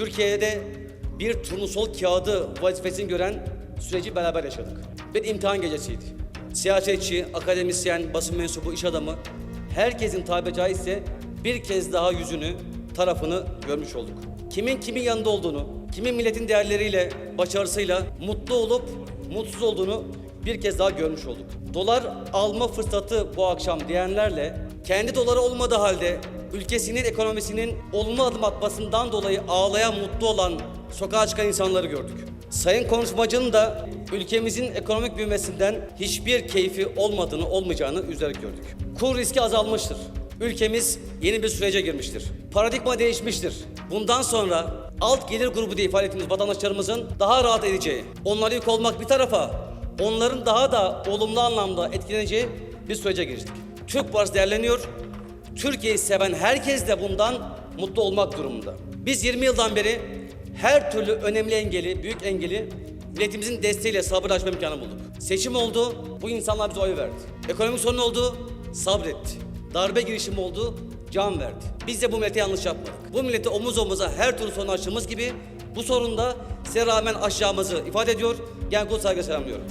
Türkiye'de bir turnusol kağıdı vazifesini gören süreci beraber yaşadık. Bir imtihan gecesiydi. Siyasetçi, akademisyen, basın mensubu, iş adamı herkesin tabiri caizse bir kez daha yüzünü, tarafını görmüş olduk. Kimin kimin yanında olduğunu, kimin milletin değerleriyle, başarısıyla mutlu olup mutsuz olduğunu bir kez daha görmüş olduk. Dolar alma fırsatı bu akşam diyenlerle kendi doları olmadığı halde ülkesinin ekonomisinin olumlu adım atmasından dolayı ağlayan mutlu olan sokağa çıkan insanları gördük. Sayın konuşmacının da ülkemizin ekonomik büyümesinden hiçbir keyfi olmadığını, olmayacağını üzerek gördük. Kur riski azalmıştır. Ülkemiz yeni bir sürece girmiştir. Paradigma değişmiştir. Bundan sonra alt gelir grubu diye ifade ettiğimiz vatandaşlarımızın daha rahat edeceği, onlara yük olmak bir tarafa, onların daha da olumlu anlamda etkileneceği bir sürece giriştik. Türk parası değerleniyor. Türkiye'yi seven herkes de bundan mutlu olmak durumunda. Biz 20 yıldan beri her türlü önemli engeli, büyük engeli milletimizin desteğiyle sabır aşma imkanı bulduk. Seçim oldu, bu insanlar bize oy verdi. Ekonomik sorun oldu, sabretti. Darbe girişimi oldu, can verdi. Biz de bu millete yanlış yapmadık. Bu millete omuz omuza her türlü sorun aştığımız gibi bu sorunda size rağmen aşacağımızı ifade ediyor. Gen Kul saygı selamlıyorum.